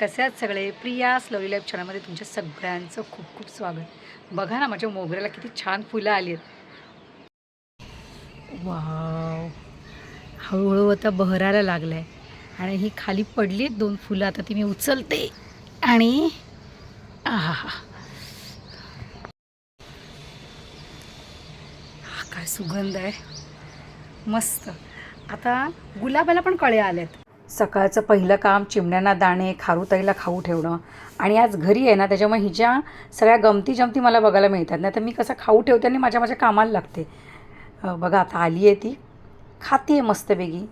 कसे आहात सगळे? प्रिया स्लोरी लाईफ चॅनलमध्ये तुमच्या सगळ्यांचं खूप खूप स्वागत. बघा ना माझ्या मोगऱ्याला किती छान फुलं आली आहेत. वाव. हळूहळू आता बहरायला लागलं आहे आणि ही खाली पडली आहेत दोन फुलं. आता ती मी उचलते. आणि आहा हा काय सुगंध आहे. मस्त. आता गुलाबाला पण कळे आलेत सकाळचं पहिलं काम चिमण्यांना दाणे खारुताईला खाऊ ठेवणं. आणि आज घरी आहे ना त्याच्यामुळे हिच्या सगळ्या गमती जमती मला बघायला मिळतात. नाही तर मी कसं खाऊ ठेवते आणि माझ्या माझ्या कामाला लागते. बघा आता आली आहे ती. खाते आहे मस्तपैकी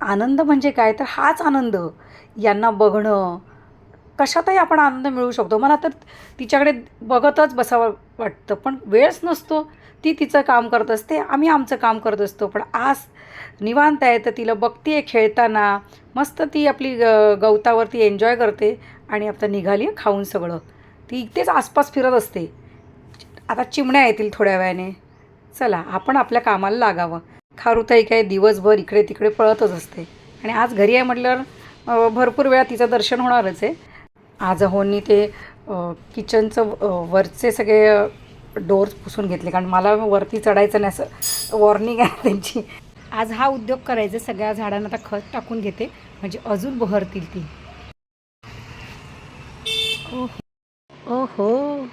आनंद म्हणजे काय? तर हाच आनंद. यांना बघणं. कशातही आपण आनंद मिळू शकतो. मला तर तिच्याकडे बघतच बसावं वाटतं. पण वेळच नसतो. ती तिचं काम करत असते. आम्ही आमचं काम करत असतो. पण आज निवांत आहे तर तिला बघते खेळताना. मस्त ती आपली ग गवतावरती एन्जॉय करते आणि आता निघाली आहे खाऊन सगळं. ती इथेच आसपास फिरत असते. आता चिमण्या येतील थोड्या वेळाने. चला आपण आपल्या कामाला लागावं. खारुताई काय दिवसभर इकडे तिकडे पळतच असते. आणि आज घरी आहे म्हटल्यावर भरपूर वेळा तिचं दर्शन होणारच आहे. आज होनी ते किचनचं वरचे सगळे डोर्स पुसून घेतले. कारण मला वरती चढायचं नाही असं वॉर्निंग आहे त्यांची. आज हा उद्योग करायचा सगळ्या झाडांना आता खत टाकून घेते. म्हणजे अजून बहरतील ती. ओहो. ओहो.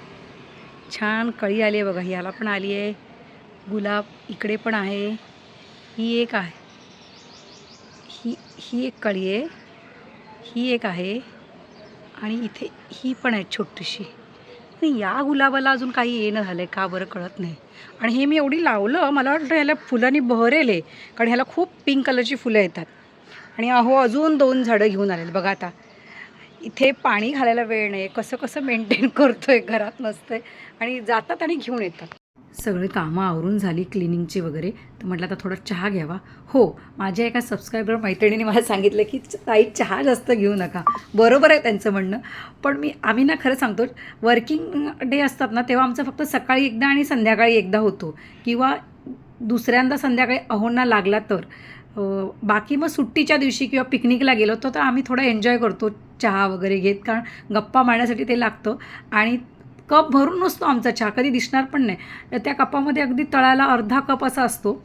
छान कळी आली आहे बघा याला पण आली आहे. गुलाब इकडे पण आहे. ही एक आहे. ही ही एक कळी आहे. ही एक आहे. आणि इथे ही पण आहे छोटीशी. नाही या गुलाबाला अजून काही येणं झालं आहे का बरं कळत नाही. आणि हे मी एवढी लावलं मला वाटतं ह्याला फुलांनी बहरेल आहे कारण ह्याला खूप पिंक कलरची फुलं येतात. आणि अहो अजून दोन झाडं घेऊन आलेले बघा आता. इथे पाणी घालायला वेळ नाही कसं कसं मेंटेन करतो आहे घरात नसतं आणि जातात आणि घेऊन येतात. सगळी कामं आवरून झाली क्लिनिंगची वगैरे तर म्हटलं आता थोडा चहा घ्यावा. हो माझ्या एका सबस्क्रायबर मैत्रिणीने मला सांगितलं की ताई चहा जास्त घेऊ नका. बरोबर आहे त्यांचं म्हणणं. पण मी आम्ही ना खरं सांगतो वर्किंग डे असतात ना तेव्हा आमचं फक्त सकाळी एकदा आणि संध्याकाळी एकदा होतो. किंवा दुसऱ्यांदा संध्याकाळी अहोंना लागला तर. बाकी मग सुट्टीच्या दिवशी किंवा पिकनिकला गेलो होतो तर आम्ही थोडा एन्जॉय करतो चहा वगैरे घेत कारण गप्पा मारण्यासाठी ते लागतं. आणि कप भरून नसतो आमचा चहा कधी दिसणार पण नाही. त्या कपामध्ये अगदी तळाला अर्धा कप असा असतो.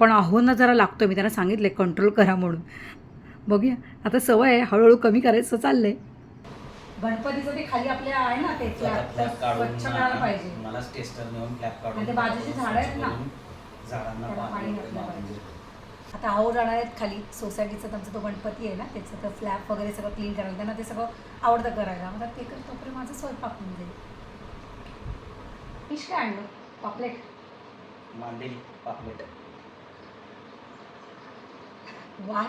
पण अहोंना जरा लागतो मी त्यांना सांगितलं कंट्रोल करा म्हणून. बघूया. आता सवय आहे हळूहळू कमी करायचं चाललंय. गणपतीचं ते खाली आपल्या आहे ना ते स्वच्छ करायला पाहिजे. मलाच टेस्टर नेऊन फ्लॅप काढून ते बाजूची झाडं आहेत ना, झाडांना पाणी घातलं पाहिजे. आता आहो जाणार आहेत खाली. सोसायटीचा त्यांचा तो गणपती आहे ना त्याचं तर फ्लॅप वगैरे सगळं क्लीन करायला त्यांना ते सगळं आवडतं करायला. मग ते कर तोपर्यंत माझं स्वयंपाक होऊन जाईल. फिश काय आणलं? पापलेट मांडेली पापलेट वार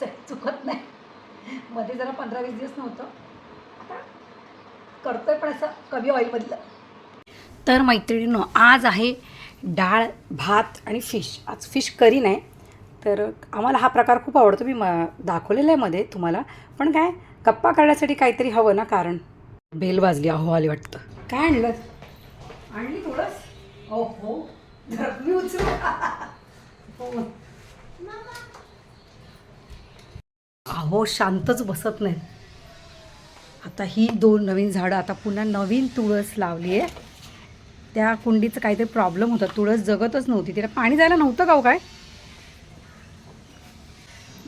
स- चुकत नाही. मध्ये जरा पंधरा वीस दिवस नव्हतं. आता करतोय पण असं कमी ऑइलमधलं तर मैत्रिणीनं आज आहे डाळ भात आणि फिश आज फिश करी नाही. तर आम्हाला हा प्रकार खूप आवडतो. मी म दाखवलेला आहे मध्ये तुम्हाला. पण काय गप्पा करण्यासाठी काहीतरी हवं ना कारण? बेल वाजली अहो आली वाटतं. काय आणलं? आणली थोडस हो हो मी उचलू हो अहो शांतच बसत नाही. आता ही दोन नवीन झाडं आता पुन्हा नवीन तुळस लावली आहे. त्या कुंडीचं काहीतरी प्रॉब्लेम होता. तुळस जगतच नव्हती. तिला पाणी जायला नव्हतं का हो काय?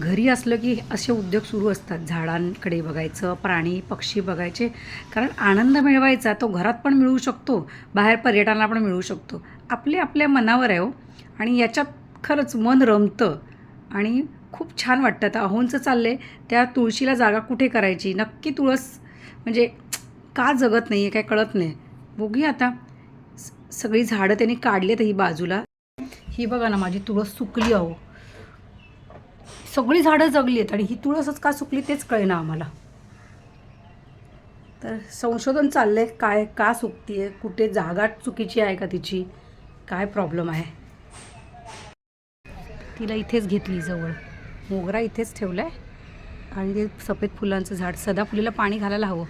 घरी असलं की असे उद्योग सुरू असतात. झाडांकडे बघायचं प्राणी पक्षी बघायचे. कारण आनंद मिळवायचा तो घरात पण मिळू शकतो बाहेर पर्यटनाला पण मिळू शकतो. आपले आपल्या मनावर आहे हो. आणि याच्यात खरंच मन रमतं. आणि खूप छान वाटतं. आता अहोंचं चाललं आहे त्या तुळशीला जागा कुठे करायची? नक्की तुळस म्हणजे का जगत नाही आहे काय कळत नाही. बघूया आता. सगळी झाडं त्यांनी काढलेत ही बाजूला. ही बघा ना माझी तुळस सुकली अहो. सगळी झाडं जगली आहेत आणि ही तुळसच का सुकली तेच कळेना आम्हाला. तर संशोधन चाललं आहे काय का सुकती आहे कुठे जागा चुकीची आहे का तिची काय प्रॉब्लेम आहे? तिला इथेच घेतली जवळ. मोगरा इथेच ठेवला आहे आणि ते सफेद फुलांचं झाड सदाफुलीला पाणी घालायला हवं.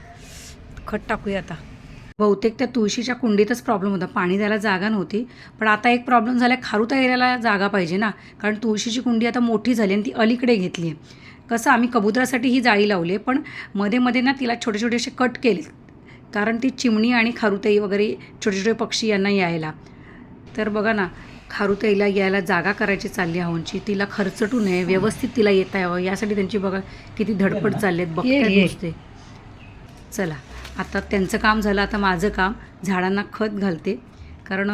खत टाकूया आता. बहुतेक त्या तुळशीच्या कुंडीतच प्रॉब्लेम होता. पाणी द्यायला जागा नव्हती. पण आता एक प्रॉब्लेम झाला खारुता एरियाला जागा पाहिजे ना. कारण तुळशीची कुंडी आता मोठी झाली आणि ती अलीकडे घेतली आहे. कसं आम्ही कबुतरासाठी ही जाळी लावली आहे पण मध्ये मध्ये ना तिला छोटे छोटे असे कट केले. कारण ती चिमणी आणि खारुताई वगैरे छोटे छोटे पक्षी यांना यायला. तर बघा ना खारुताईला यायला जागा करायची चालली हवनची तिला खर्चटू नये व्यवस्थित तिला येता यावं. यासाठी त्यांची बघा किती धडपड चालली आहेत. नुसते. चला. आता त्यांचं काम झालं आता माझं काम. झाडांना खत घालते. कारण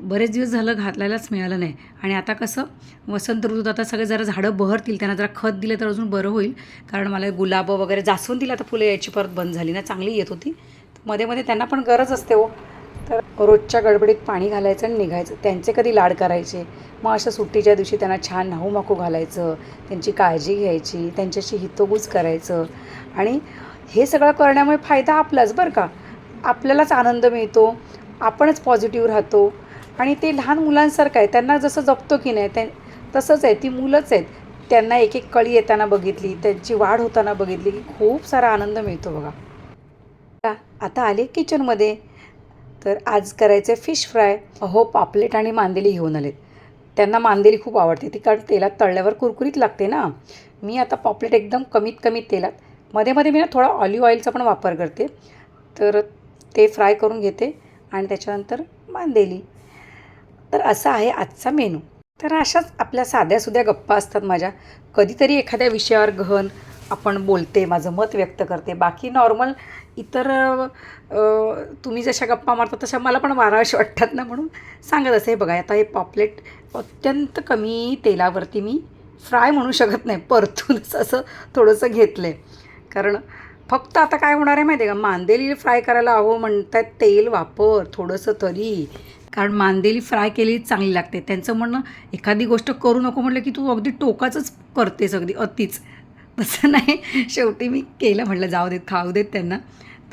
बरेच दिवस झालं घातलायलाच मिळालं नाही. आणि आता कसं वसंत ऋतूत आता सगळे जरा झाडं बहरतील त्यांना जरा खत दिलं तर अजून बरं होईल. कारण मला गुलाबं वगैरे जास्वंदीला आता फुलं यायची परत बंद झाली ना चांगली येत होती. मध्ये मध्ये त्यांना पण गरज असते हो. तर रोजच्या गडबडीत पाणी घालायचं आणि निघायचं. त्यांचे कधी लाड करायचे? मग अशा सुट्टीच्या दिवशी त्यांना छान नाहू माकू घालायचं. त्यांची काळजी घ्यायची. त्यांच्याशी हितोगूज करायचं. आणि हे सगळं करण्यामुळे फायदा आपलाच बरं का. आपल्यालाच आनंद मिळतो आपणच पॉझिटिव्ह राहतो. आणि ते लहान मुलांसारखं आहे त्यांना जसं जपतो की नाही त्या तसंच आहे ती मुलंच आहेत. त्यांना एक एक कळी येताना बघितली त्यांची वाढ होताना बघितली की खूप सारा आनंद मिळतो बघा. आता- आले किचनमध्ये. तर आज करायचं आहे फिश फ्राय अहो पापलेट आणि मांदेली घेऊन आलेत. त्यांना मांदेली खूप आवडते ती कारण तेलात तळल्यावर कुरकुरीत लागते ना. मी आता पॉपलेट एकदम कमीत कमी तेलात मध्ये मध्ये मी ना थोडा ऑलिव्ह ऑइलचा पण वापर करते. तर ते फ्राय करून घेते आणि त्याच्यानंतर मांदेली तर असा आहे आजचा मेनू. तर अशाच आपल्या साध्यासुध्या गप्पा असतात माझ्या. कधीतरी एखाद्या विषयावर गहन आपण बोलते माझं मत व्यक्त करते. बाकी नॉर्मल इतर तुम्ही जशा गप्पा मारता तशा मला पण वाराशी वाटतात ना म्हणून सांगत असे. बघा आता हे पॉपलेट अत्यंत कमी तेलावरती मी फ्राय म्हणू शकत नाही. परतूनच असं थोडंसं घेतलं आहे कारण फक्त आता काय होणार आहे माहिती आहे का? मांदेली फ्राय करायला अहो म्हणतात तेल वापर थोडंसं तरी. कारण मांदेली फ्राय केली चांगली लागते. त्यांचं म्हणणं एखादी गोष्ट करू नको म्हटलं की तू अगदी टोकाचंच करतेस अगदी अतिच. तसं नाही. शेवटी मी केलं म्हटलं जाऊ देत खाऊ देत त्यांना.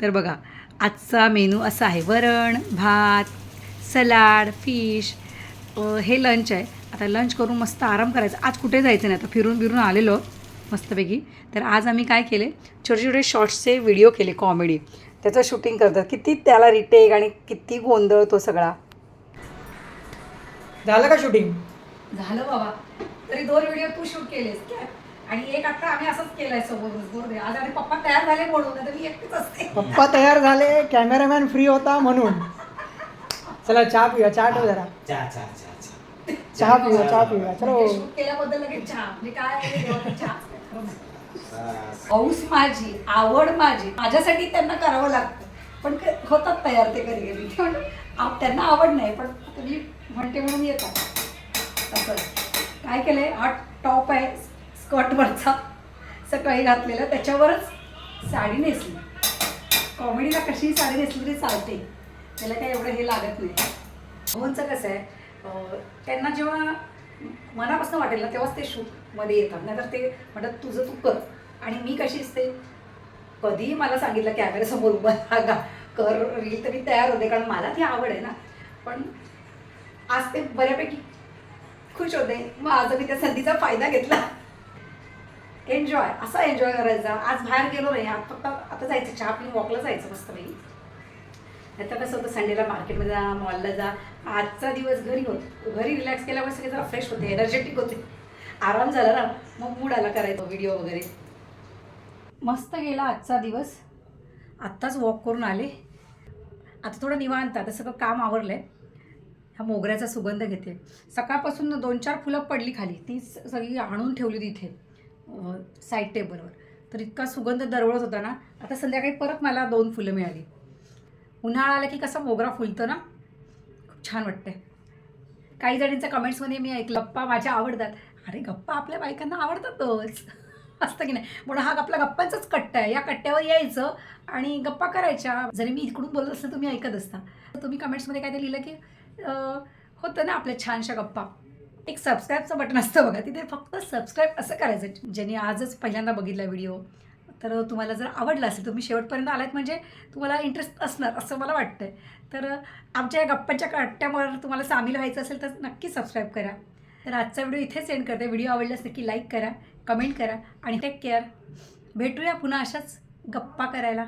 तर बघा आजचा मेनू असा आहे. वरण भात सलाड फिश हे लंच आहे. आता लंच करून मस्त आराम करायचा. आज कुठे जायचं नाही. आता फिरून फिरून आलेलो. मस्तपैकी. तर आज आम्ही काय केले? छोटे छोटे शॉर्ट्सचे व्हिडिओ केले कॉमेडी. त्याचं शूटिंग करतात. किती त्याला रिटेक आणि किती गोंधळ तो सगळा. झालं का शूटिंग? झालं बाबा. तरी दोन व्हिडिओ तू शूट केलेस काय? आणि एक आता आम्ही असंच केलंय समोर बरोबर आज आणि पप्पा तयार झाले म्हणून मी एकटीच असते. पप्पा तयार झाले कॅमेरामॅन फ्री होता म्हणून. चला चहा पिऊया चहा ठेव जरा. चहा चहा चहा चहा. चहा पिऊया चहा पिऊया. चलो. शूट केल्याबद्दल लगेच चहा. म्हणजे काय आहे देवाचा चहा औस हौस माझी आवड माझी. माझ्यासाठी त्यांना करावं लागतं. पण क- होतात तयार ते कधी कधी. पण त्यांना आवड नाही पण तुम्ही म्हणते म्हणून येतात. असं. काय केलंय? हा टॉप आहे स्कर्टवरचा. सकाळी घातलेला. त्याच्यावरच साडी नेसली. कॉमेडीला कशी साडी नेसली तरी चालते. त्याला काय एवढं हे लागत नाही. भाऊंचं कसं आहे त्यांना जेव्हा मनापासून वाटेल ना तेव्हाच ते शूट मध्ये येतात. नाहीतर ते म्हणतात तुझं तू कर. आणि मी कशी असते? कधीही मला सांगितलं कॅमेऱ्यासमोर उभं राहा. कर रील तर मी तयार होते कारण मला ती आवड आहे ना. पण आज ते बऱ्यापैकी खुश होते. मग आज मी त्या संधीचा फायदा घेतला. एन्जॉय असा एन्जॉय करायचा. आज बाहेर गेलो नाही. आज फक्त आता जायचं. चहा पिऊन वॉकला जायचं मस्तपैकी नाहीतर कसं होतं संडेला मार्केटमध्ये जा मॉलला जा. आजचा दिवस घरी होत घरी रिलॅक्स केल्यावर सगळे जरा फ्रेश होते एनर्जेटिक होते. आराम झाला ना. मग मूड आला करायचा व्हिडिओ वगैरे. मस्त गेला आजचा दिवस. आत्ताच वॉक करून आले. आता थोडं निवांत आता सगळं काम आवरलं आहे ह्या मोगऱ्याचा सुगंध घेते. सकाळपासून दोन चार फुलं पडली खाली. ती सगळी आणून ठेवली तिथे साईड टेबलवर तर इतका सुगंध दरवळत होता ना. आता संध्याकाळी परत मला दोन फुलं मिळाली. उन्हाळा आला की कसा मोगरा फुलतं ना? खूप छान वाटतंय. काही जणींच्या कमेंट्समध्ये मी ऐकलं गप्पा माझ्या आवडतात. अरे गप्पा आपल्या बायकांना आवडतातच. असतं की नाही? म्हणून हा आपला गप्पांचाच कट्टा आहे. या कट्ट्यावर यायचं आणि गप्पा करायच्या. जरी मी इकडून बोलत असतं तुम्ही ऐकत असता. तर तुम्ही कमेंट्समध्ये काय ते लिहिलं की होतं ना आपल्या छानशा गप्पा. एक सबस्क्राईबचं बटन असतं बघा. तिथे फक्त सबस्क्राईब असं करायचं. ज्यांनी आजच पहिल्यांदा बघितला व्हिडिओ तर तुम्हाला जर आवडला असेल तुम्ही शेवटपर्यंत आलात म्हणजे तुम्हाला इंटरेस्ट असणार असं मला वाटतं आहे तर आमच्या या गप्पांच्या कट्ट्यावर तुम्हाला सामील व्हायचं असेल तर नक्की सबस्क्राईब करा. तर आजचा व्हिडिओ इथेच सेंड करते. व्हिडिओ आवडल्यास नक्की लाईक करा कमेंट करा आणि टेक केअर भेटूया पुन्हा अशाच गप्पा करायला.